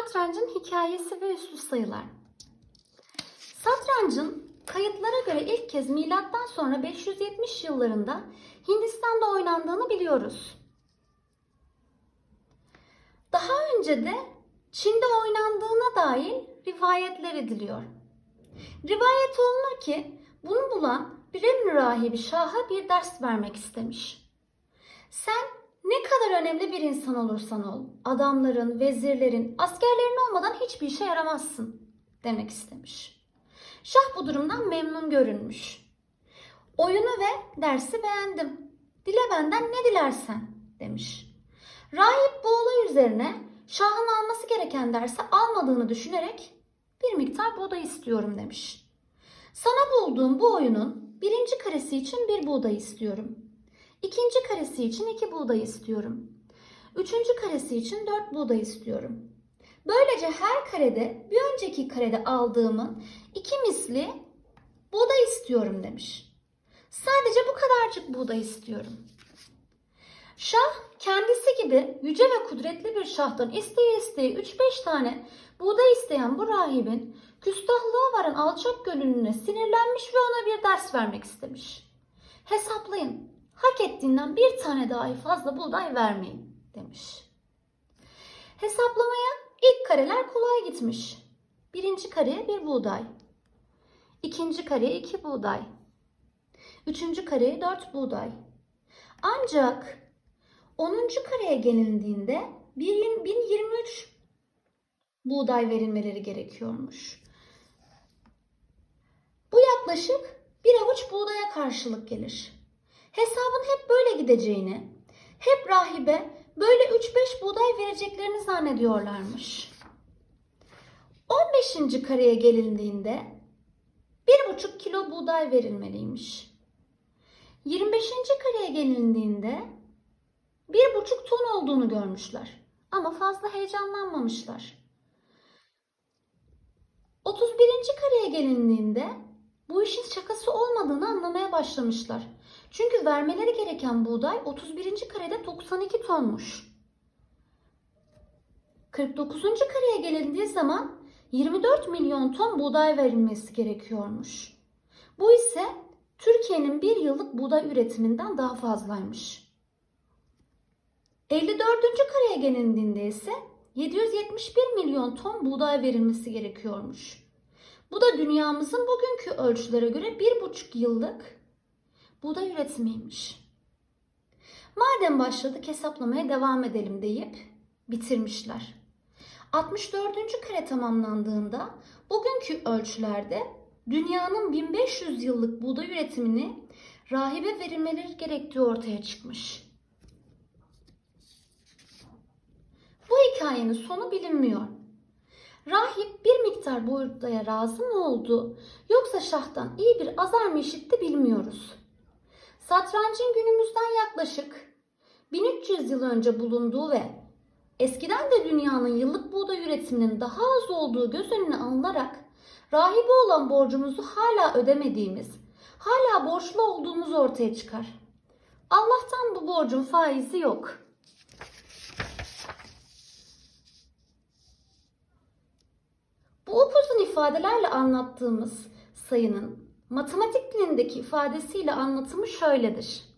Satrancın hikayesi ve üslü sayılar. Satrancın kayıtlara göre ilk kez milattan sonra 570 yıllarında Hindistan'da oynandığını biliyoruz. Daha önce de Çin'de oynandığına dair rivayetler ediliyor. Rivayet olunur ki bunu bulan bir Emri rahibi Şah'a bir ders vermek istemiş. Sen ne kadar önemli bir insan olursan ol, adamların, vezirlerin, askerlerin olmadan hiçbir işe yaramazsın demek istemiş. Şah bu durumdan memnun görünmüş. Oyunu ve dersi beğendim. Dile benden ne dilersen demiş. Rahip bu olay üzerine Şah'ın alması gereken dersi almadığını düşünerek bir miktar buğday istiyorum demiş. Sana bulduğum bu oyunun birinci karesi için bir buğday istiyorum. İkinci karesi için iki buğday istiyorum. Üçüncü karesi için dört buğday istiyorum. Böylece her karede bir önceki karede aldığımın iki misli buğday istiyorum demiş. Sadece bu kadarcık buğday istiyorum. Şah kendisi gibi yüce ve kudretli bir şahtan isteye isteye 3-5 tane buğday isteyen bu rahibin küstahlığa varan alçak gönüllüne sinirlenmiş ve ona bir ders vermek istemiş. Hesaplayın, hak ettiğinden bir tane dahi fazla buğday vermeyin demiş. Hesaplamaya ilk kareler kolay gitmiş. Birinci kareye bir buğday. İkinci kareye iki buğday. Üçüncü kareye dört buğday. Ancak 10. kareye gelindiğinde 1023 buğday verilmeleri gerekiyormuş. Bu yaklaşık bir avuç buğdaya karşılık gelir. Hesabın hep böyle gideceğini, hep rahibe böyle 3-5 buğday vereceklerini zannediyorlarmış. 15. kareye gelindiğinde 1,5 kilo buğday verilmeliymiş. 25. kareye gelindiğinde bir buçuk ton olduğunu görmüşler. Ama fazla heyecanlanmamışlar. 31. kareye gelindiğinde bu işin şakası olmadığını anlamaya başlamışlar. Çünkü vermeleri gereken buğday 31. karede 92 tonmuş. 49. kareye gelindiği zaman 24 milyon ton buğday verilmesi gerekiyormuş. Bu ise Türkiye'nin bir yıllık buğday üretiminden daha fazlaymış. 54. kareye gelindiğinde ise 771 milyon ton buğday verilmesi gerekiyormuş. Dünyamızın bugünkü ölçülere göre 1,5 yıllık buğday üretimiymiş. Madem başladık hesaplamaya devam edelim deyip bitirmişler. 64. kare tamamlandığında bugünkü ölçülerde dünyanın 1500 yıllık buğday üretimini rahibe verilmeleri gerektiği ortaya çıkmış. Bu hikayenin sonu bilinmiyor. Rahip bir miktar buğdaya razı mı oldu yoksa şahtan iyi bir azar mı işitti bilmiyoruz. Satrancın günümüzden yaklaşık 1300 yıl önce bulunduğu ve eskiden de dünyanın yıllık buğday üretiminin daha az olduğu göz önüne alınarak rahibe olan borcumuzu hala ödemediğimiz, hala borçlu olduğumuz ortaya çıkar. Allah'tan bu borcun faizi yok. Bu upuzun ifadelerle anlattığımız sayının matematik dilindeki ifadesiyle anlatımı şöyledir.